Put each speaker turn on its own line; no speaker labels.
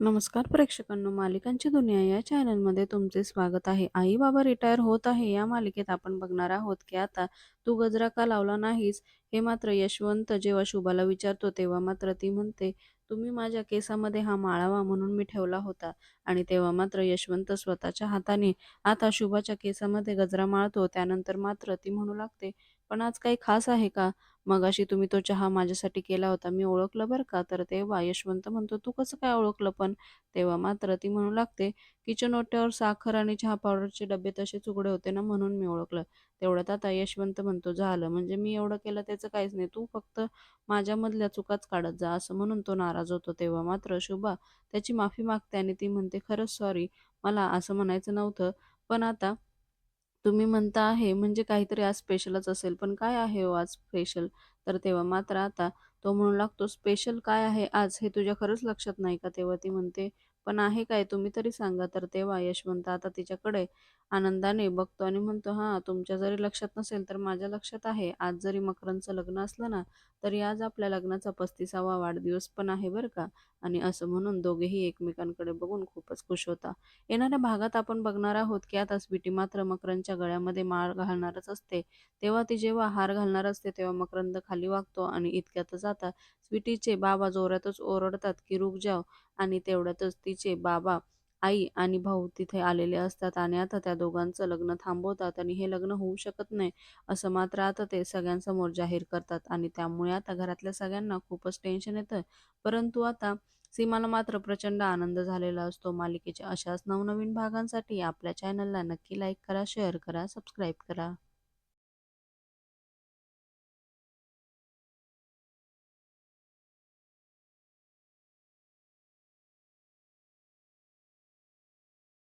नमस्कार प्रेक्षकांनो मालिकांची दुनिया या चॅनलमध्ये तुमचे स्वागत आहे. आई बाबा रिटायर होत आहे या मालिकेत आपण बघणार आहोत की आता तू गजरा का लावला नाहीस? हे मात्र यशवंत जेव्हा शुभाला विचारतो तेव्हा मात्र ती म्हणते तुम्ही माझ्या केसामध्ये हा माळावा म्हणून मी ठेवला होता आणि तेव्हा मात्र यशवंत स्वतःच्या हाताने आता शुभाच्या केसामध्ये गजरा माळतो त्यानंतर मात्र ती म्हणू लागते पण आज काही खास आहे का? मगाशी तुम्ही तो चहा माझ्यासाठी केला होता मी ओळखलं बरं का? तर तेव्हा यशवंत म्हणतो तू कसं काय ओळखलं पण? तेव्हा मात्र ती म्हणू लागते किचन ओट्यावर साखर आणि चहा पावडरचे डबे तसेच उघडे होते ना म्हणून मी ओळखलं. तेवढ्यात आता यशवंत म्हणतो झालं म्हणजे मी एवढं केलं त्याचं काहीच नाही तू फक्त माझ्यामधल्या चुकाच काढत जा असं म्हणून तो नाराज होतो तेव्हा मात्र शुभा त्याची माफी मागते आणि ती म्हणते खरंच सॉरी मला असं म्हणायचं नव्हतं. पण आता तुम्ही म्हणता आहे म्हणजे काहीतरी आज स्पेशलच असेल. पण काय आहे हो आज स्पेशल तर तेव्हा मात्र आता तो म्हणू लागतो स्पेशल काय आहे आज? हे तुझ्या खरंच लक्षात नाही का? तेव्हा ती म्हणते पण आहे काय? तुम्ही तरी सांगा. तर तेव्हा यशवंत आता तिच्याकडे आनंदाने बघतो आणि म्हणतो हां तुमच्या जरी लक्षात नसेल तर माझ्या लक्षात आहे. आज जरी मकरांचं लग्न असलं ना तरी आज आपल्या लग्नाचा पस्तीसावा वाढदिवस पण आहे बरं का? आणि असं म्हणून दोघेही एकमेकांकडे बघून खूपच खुश होता. येणाऱ्या भागात आपण बघणार आहोत की आता स्वीटी मात्र मकरांच्या गळ्यामध्ये माळ घालणारच असते. तेव्हा ती जेव्हा हार घालणार असते तेव्हा मकरंद खाली वागतो आणि इतक्यातच आता स्वीटीचे बाबा जोरातच ओरडतात की रुक जाव. आणि तेवढ्यातच तिचे बाबा आई आणि भाऊ तिथे आलेले असतात आणि आता त्या दोघांचं लग्न थांबवतात आणि हे लग्न होऊ शकत नाही असं मात्र आता ते सगळ्यांसमोर जाहीर करतात आणि त्यामुळे आता घरातल्या सगळ्यांना खूपच टेन्शन येतं परंतु आता सीमाला मात्र प्रचंड आनंद झालेला असतो. मालिकेच्या अशाच नवनवीन भागांसाठी आपल्या चॅनलला नक्की लाईक करा शेअर करा सबस्क्राईब करा.